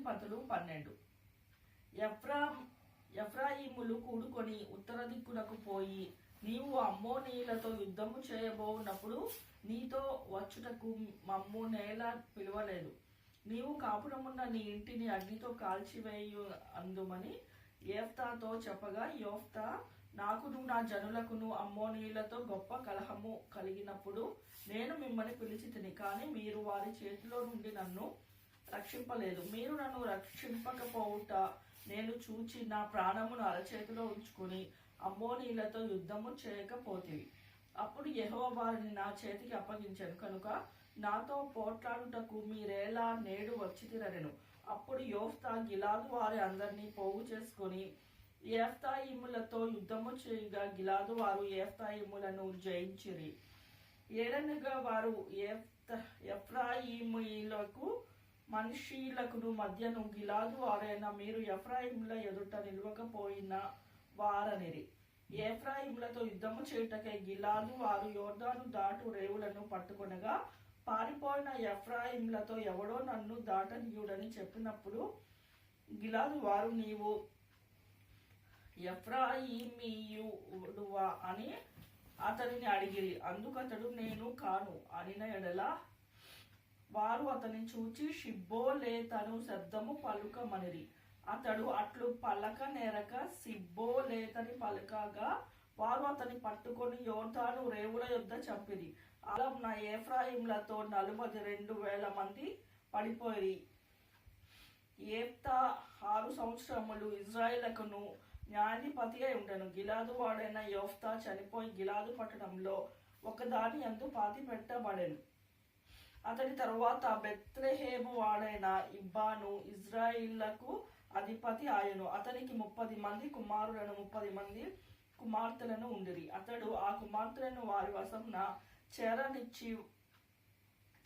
న్యాయాధిపతులు పన్నెండు. ఎఫ్రా ఎఫ్రాయిములు కూడుకొని ఉత్తర దిక్కునకు పోయి నీవు అమ్మోనీయులతో యుద్ధము చేయబోనప్పుడు నీతో వచ్చుటకు మమ్ము నేల పిలవలేదు. నీవు కాపురమున్న నీ ఇంటిని అగ్నితో కాల్చివేయు అందుమని ఏఫ్తాతో చెప్పగా యోఫ్తా నాకును నా జనులకును అమ్మోనీయులతో గొప్ప కలహము కలిగినప్పుడు నేను మిమ్మల్ని పిలిచి తిని కానీ మీరు వారి చేతిలో నుండి నన్ను రక్షింపలేదు. మీరు నన్ను రక్షింపకపోవుట నేను చూచి నా ప్రాణమును అరచేతిలో ఉంచుకుని అమ్మోనీలతో యుద్ధము చేయకపోతివి. అప్పుడు యహో వారిని నా చేతికి అప్పగించాను. కనుక నాతో పోట్లాడుటకు మీరేలా నేడు వచ్చి తిరరెను అప్పుడు యోఫ్తా గిలాదు వారి అందరినీ పోగు చేసుకొని ఏఫ్తాయిములతో యుద్ధము చేయగా గిలాదు వారు ఏఫ్తాయిములను జయించిరి. ఏడనగా వారు ఏఫ్త ఎఫ్రాయిములకు మనుషీలకును మధ్యను గిలాదు వారైన మీరు ఎఫ్రాయిముల ఎదుట నిలవకపోయిన వారనిరి. ఏఫ్రాయిములతో యుద్ధము చేయుటకై గిలాదు వారు యోర్దాను దాటు రేవులను పట్టుకొనగా పారిపోయిన ఎఫ్రాయిములతో ఎవడో నన్ను దాటనీయుడని చెప్పినప్పుడు గిలాదు వారు నీవు ఎఫ్రాయిమీయుడువా అని అతనిని అడిగిరి. అందుకతడు నేను కాను. అనిన ఎడల వారు అతని చూచి షిబ్బోలేతను శబ్దము పలుకమనిరి. అతడు అట్లు పలక నేరక సిబ్బోలేతని పలకగా వారు అతని పట్టుకొని యోధాను రేవుల యుద్ధ చంపిరి. అలా ఏఫ్రాహింలతో ఏఫ్రాయిములతో నలభై రెండు వేల మంది పడిపోయి ఏప్తా ఆరు సంవత్సరములు ఇజ్రాయిలకును న్యాయాధిపతి అయి ఉండెను. గిలాదు వాడైన యోఫ్తా చనిపోయి గిలాదు పట్టణంలో ఒకదాని అందు పాతి పెట్టబడెను అతని తరువాత బెత్లెహేము వాడైన ఇబ్బాను ఇజ్రాయిళ్ళకు అధిపతి ఆయను. అతనికి ముప్పది మంది కుమారులను ముప్పది మంది కుమార్తెలను ఉండిరి. అతడు ఆ కుమార్తెలను వారి వశంన చేరనిచ్చి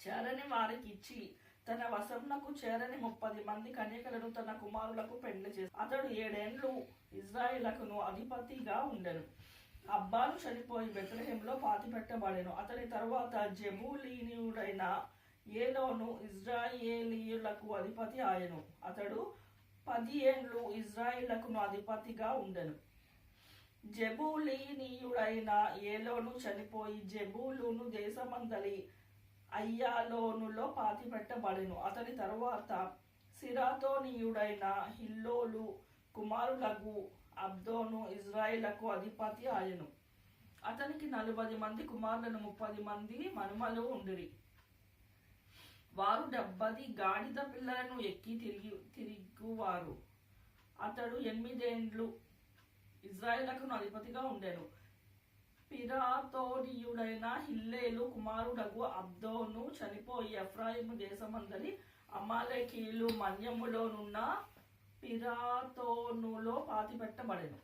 చేరని వారికి ఇచ్చి తన వశంనకు చేరని ముప్పది మంది కన్యకలను తన కుమారులకు పెండ్లి చేసి అతడు ఏడేండ్లు ఇజ్రాయిలకును అధిపతిగా ఉండెను. అబ్బాను చనిపోయి బెత్లహేంలో పాతి పెట్టబడెను. అతని తరువాత జమూలీనియుడైన ఏలోను ఇజ్రాయేలీయులకు అధిపతి ఆయను. అతడు పది ఏండ్లు ఇజ్రాయిలకును అధిపతిగా ఉండెను. జబూలీనీయుడైన ఏలోను చనిపోయి జబూలును దేశమందలి అయ్యాలోనులో పాతి పెట్టబడెను. అతని తరువాత సిరాతోనీయుడైన హిల్లోలు కుమారులకు అబ్దోను ఇజ్రాయిలకు అధిపతి ఆయను. అతనికి నలభై మంది కుమారులను ముప్పది మంది మనుమలు ఉండిరి. వారు డెబ్బది గాడిద పిల్లలను ఎక్కి తిరిగి తిరుగువారు. అతడు ఎనిమిదేండ్లు ఇజ్రాయిలకు అధిపతిగా ఉండెను. పిరాతోడియుడైన హిల్లేలు కుమారుడగు అబ్దోను చనిపోయి ఎఫ్రాయిము దేశమందరి అమాలేకీయులు మన్యములోనున్న పిరాతోనులో పాతిపెట్టబడెను.